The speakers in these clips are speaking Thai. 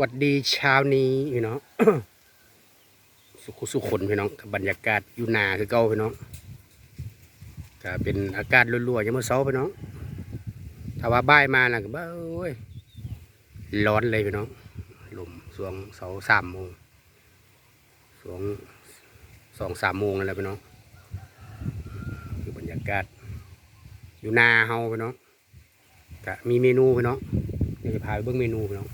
วัดดีเช้านี้พี่น้องสุขสุขนพี่น้องบรรยากาศอยู่นาคือเก่าพี่น้องก็เป็นอากาศรั่วๆยังเมื่อเช้าพี่น้องถ้าว่าบ่ายมานะก็บ้าโอ้ยร้อนเลยพี่น้องลมสวงเสาสามโมงสวงสองสามโมงนั่นแหละพี่น้องคือบรรยากาศ อยู่นาเฮาพี่น้องก็มีเมนูพี่น้องเดี๋ยวจะพาไปเบิ่งเมนูพี่น้อง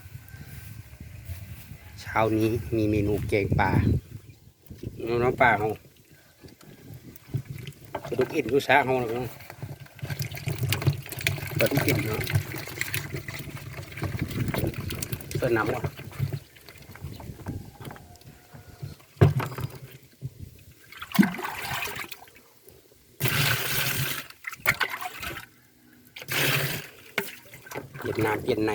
ช้านี้มีเมนูแกงป่าน้องป่าเขาสะดุกอินกูช้าเขาเนาะสะดุกอินเนาะเสื้อน้ำวะเปลี่ยนน้ำเปลี่ยนใน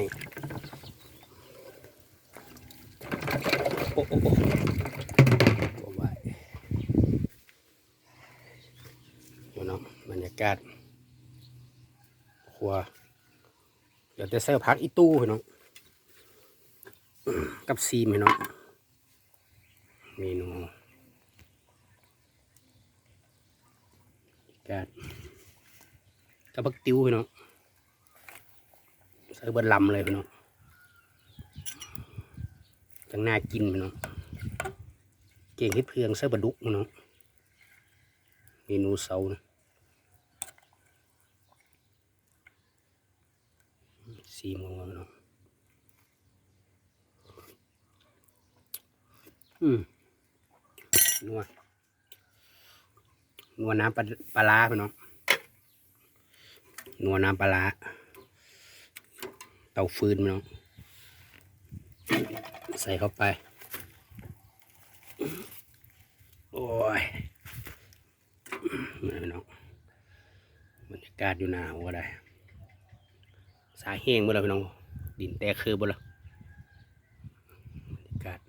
โอ้โหบ่ไหวอยู่เนาะบรรยากาศครัวเดี๋ยวจะเสิร์ฟพักอีตู้พี่น้องกับซีมพี่น้องเมนูบรรยากาศกับบักติ้วพี่น้องเสิร์ฟบิดลำเลยพี่น้อง จังน่ากินพี่น้องเก่งเฮ็ดเพืองเสื้อบดุกพี่น้องเมนูเสานะสี่โมงแล้วพี่น้องอืมนัวนัวน้ำปลาปลาร้าพี่น้องนัวน้ำปลาเต่าฟืนพี่น้อง ใส่เข้าไป โอ้ยนี่พี่น้องบรรยากาศอยู่หนาวก็ได้ สายแห้งหมดแล้วพี่น้อง ดินแตกคือหมดแล้วบรรยากาศ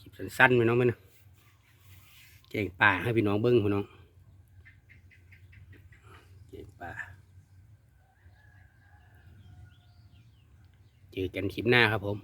คลิปสั้นๆพี่น้องไหมนะเก่งป่าให้พี่น้องเบิ้งพี่น้องเก่งป่าเจอกันคลิปหน้าครับผม